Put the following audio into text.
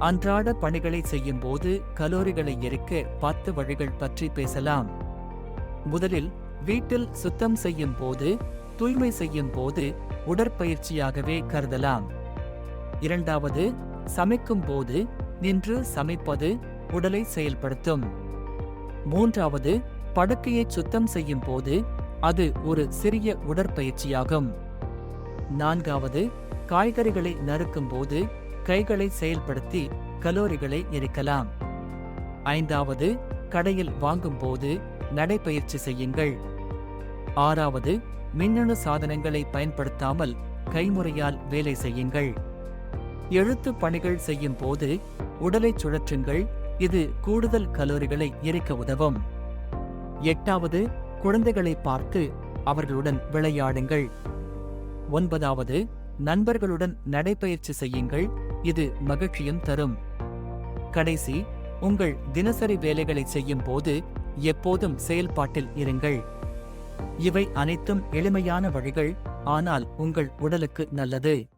அன்றாட பணிகளை செய்யும் போது கலோரிகளை எரிக்க பத்து வழிகள் பற்றி பேசலாம். முதலில் வீட்டில் சுத்தம் செய்யும் போது தூய்மை செய்யும் போது உடற்பயிற்சியாகவே கருதலாம். இரண்டாவது சமைக்கும் போது நின்று சமைப்பது உடலை செயல்படுத்தும். மூன்றாவது படுக்கையை சுத்தம் செய்யும் போது அது ஒரு சிறிய உடற்பயிற்சியாகும். நான்காவது காய்கறிகளை நறுக்கும் போது கைகளை செயல்படுத்தி கலோரிகளை எரிக்கலாம். ஐந்தாவது கடையில் வாங்கும்போது நடைபயிற்சி செய்யுங்கள். ஆறாவது மின்னணு சாதனங்களை பயன்படுத்தாமல் கைமுறையால் வேலை செய்யுங்கள். எழுத்து பணிகள் செய்யும் போது உடலை சுழற்றுங்கள் இது கூடுதல் கலோரிகளை எரிக்க உதவும். எட்டாவது குழந்தைகளை பார்த்து அவர்களுடன் விளையாடுங்கள். ஒன்பதாவது நண்பர்களுடன் நடைபயிற்சி செய்யுங்கள் இது மகிழ்ச்சியும் தரும். கடைசி உங்கள் தினசரி வேலைகளை செய்யும் போது எப்போதும் செயல்பாட்டில் இருங்கள். இவை அனைத்தும் எளிமையான வழிகள் ஆனால் உங்கள் உடலுக்கு நல்லது.